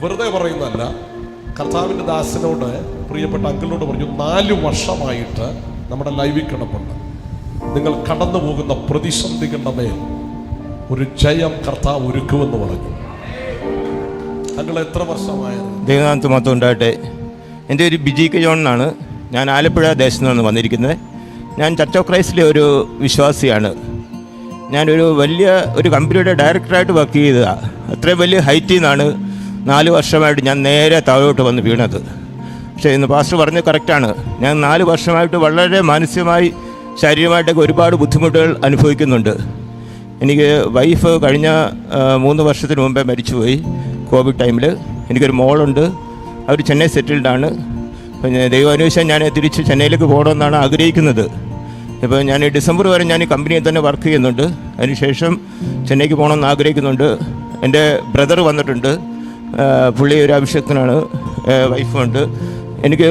വെറുതെ പറയുന്നതല്ല. കർത്താവിന്റെ ദാസനോട് പ്രിയപ്പെട്ട അങ്കിളിനോട് പറഞ്ഞു നാല് വർഷമായിട്ട് നമ്മുടെ ലൈവിൽ കിടപ്പുണ്ട്. നിങ്ങൾ കടന്നു പോകുന്ന പ്രതിസന്ധികളുടെ മേൽ ഒരു ജയം കർത്താവ് ഒരുക്കുമെന്ന് പറഞ്ഞു. അങ്കിൾ എത്ര വർഷമായത്? ദൈവനാഥ് മൊത്തം ഉണ്ടാകട്ടെ. എന്റെ ഒരു ബിജി കെ ഞാൻ ആലപ്പുഴ ദേശത്തു നിന്നാണ് വന്നിരിക്കുന്നത്. ഞാൻ ചർച്ച് ഓഫ് ക്രൈസ്റ്റിലെ ഒരു വിശ്വാസിയാണ്. ഞാനൊരു വലിയ ഒരു കമ്പനിയുടെ ഡയറക്ടറായിട്ട് വർക്ക് ചെയ്തതാണ് അത്രയും വലിയ ഹൈറ്റിൽ നിന്നാണ് നാല് വർഷമായിട്ട് ഞാൻ നേരെ താഴോട്ട് വന്ന് വീണത്. പക്ഷേ ഇന്ന് പാസ്റ്റർ പറഞ്ഞത് കറക്റ്റാണ് ഞാൻ നാല് വർഷമായിട്ട് വളരെ മാനസികമായി ശാരീരികമായിട്ടൊക്കെ ഒരുപാട് ബുദ്ധിമുട്ടുകൾ അനുഭവിക്കുന്നുണ്ട്. എനിക്ക് വൈഫ് കഴിഞ്ഞ മൂന്ന് വർഷത്തിന് മുമ്പേ മരിച്ചുപോയി. കോവിഡ് ടൈമിൽ എനിക്കൊരു മോളുണ്ട്. അവർ ചെന്നൈ സെറ്റിൽഡാണ് പിന്നെ അന്വേഷിച്ചാൽ ഞാൻ തിരിച്ച് ചെന്നൈയിലേക്ക് പോകണമെന്നാണ് ആഗ്രഹിക്കുന്നത്. ഇപ്പോൾ ഞാൻ ഡിസംബർ വരെ ഞാൻ കമ്പനിയിൽ തന്നെ വർക്ക് ചെയ്യുന്നുണ്ട്. അതിനുശേഷം ചെന്നൈക്ക് പോകണമെന്ന് ആഗ്രഹിക്കുന്നുണ്ട്. എന്റെ ബ്രദർ വന്നിട്ടുണ്ട്. പുള്ളി ഒരു അഭിഷേകത്തിനാണ് വൈഫുണ്ട്. എനിക്ക്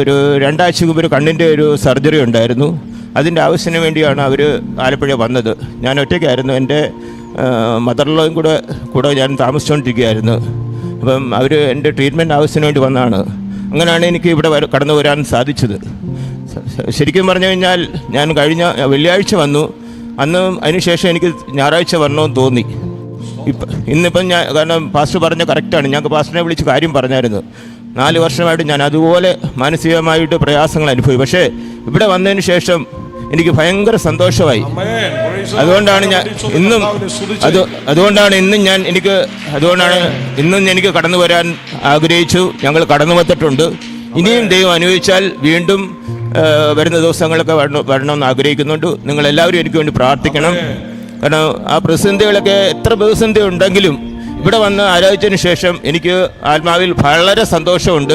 ഒരു രണ്ടാഴ്ച മുമ്പ് ഒരു കണ്ണിന്റെ ഒരു സർജറി ഉണ്ടായിരുന്നു. അതിന്റെ ആവശ്യത്തിന് വേണ്ടിയാണ് അവർ ആലപ്പുഴ വന്നത്. ഞാൻ ഒറ്റയ്ക്കായിരുന്നു. എന്റെ മദറിലോയും കൂടെ കൂടെ ഞാൻ താമസിച്ചുകൊണ്ടിരിക്കുകയായിരുന്നു. അപ്പം അവർ എന്റെ ട്രീറ്റ്മെന്റ് ആവശ്യത്തിന് വേണ്ടി വന്നതാണ് അങ്ങനെയാണ് എനിക്ക് ഇവിടെ കടന്നു വരാൻ സാധിച്ചത്. ശരിക്കും പറഞ്ഞു കഴിഞ്ഞാൽ ഞാൻ കഴിഞ്ഞ വെള്ളിയാഴ്ച വന്നു. അന്ന് അതിനുശേഷം എനിക്ക് ഞായറാഴ്ച വരണമെന്ന് തോന്നി. ഇപ്പം ഇന്നിപ്പം ഞാൻ കാരണം പാസ്റ്റർ പറഞ്ഞ കറക്റ്റാണ്. ഞങ്ങൾക്ക് പാസ്റ്ററിനെ വിളിച്ച് കാര്യം പറഞ്ഞായിരുന്നു. നാല് വർഷമായിട്ട് ഞാൻ അതുപോലെ മാനസികമായിട്ട് പ്രയാസങ്ങൾ അനുഭവിക്കും പക്ഷേ ഇവിടെ വന്നതിന് ശേഷം എനിക്ക് ഭയങ്കര സന്തോഷമായി. അതുകൊണ്ടാണ് ഞാൻ ഇന്നും അത് അതുകൊണ്ടാണ് ഇന്നും ഞാൻ എനിക്ക് അതുകൊണ്ടാണ് ഇന്നും എനിക്ക് കടന്നു വരാൻ ആഗ്രഹിച്ചു. ഞങ്ങൾ കടന്നു വന്നിട്ടുണ്ട്. ഇനിയും ദൈവം അനുഭവിച്ചാൽ വീണ്ടും വരുന്ന ദിവസങ്ങളൊക്കെ വരണം വരണമെന്ന് ആഗ്രഹിക്കുന്നുണ്ട്. നിങ്ങളെല്ലാവരും എനിക്ക് വേണ്ടി പ്രാർത്ഥിക്കണം. കാരണം ആ പ്രതിസന്ധികളൊക്കെ എത്ര പ്രതിസന്ധി ഉണ്ടെങ്കിലും ഇവിടെ വന്ന് ആലോചിച്ചതിന് ശേഷം എനിക്ക് ആത്മാവിൽ വളരെ സന്തോഷമുണ്ട്.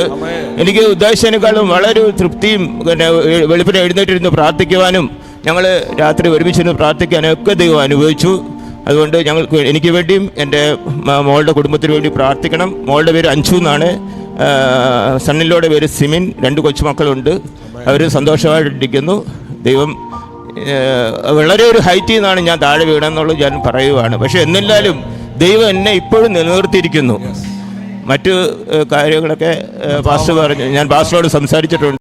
എനിക്ക് ഉദ്ദേശിച്ചതിനേക്കാളും വളരെ തൃപ്തിയും പിന്നെ വെളുപ്പിനെ എഴുന്നേറ്റിരുന്ന് പ്രാർത്ഥിക്കുവാനും ഞങ്ങൾ രാത്രി ഒരുമിച്ചിരുന്ന് പ്രാർത്ഥിക്കാനും ഒക്കെ ദൈവം അനുഭവിച്ചു അതുകൊണ്ട് ഞങ്ങൾക്ക് എനിക്ക് വേണ്ടിയും എന്റെ മോളുടെ കുടുംബത്തിന് വേണ്ടി പ്രാർത്ഥിക്കണം. മോളുടെ പേര് അഞ്ചു എന്നാണ്. സണ്ണിലൂടെ പേര് സിമിൻ. രണ്ട് കൊച്ചുമക്കളുണ്ട്. അവർ സന്തോഷമായിട്ടിരിക്കുന്നു. ദൈവം വളരെ ഒരു ഹൈറ്റിൽ നിന്നാണ് ഞാൻ താഴെ വീണെന്നുള്ളത് ഞാൻ പറയുവാണ്. പക്ഷെ എന്നില്ലാലും ദൈവം എന്നെ ഇപ്പോഴും നിലനിർത്തിയിരിക്കുന്നു. മറ്റു കാര്യങ്ങളൊക്കെ പാസ്റ്റർ പറഞ്ഞു ഞാൻ പാസ്റ്ററോട് സംസാരിച്ചിട്ടുണ്ട്.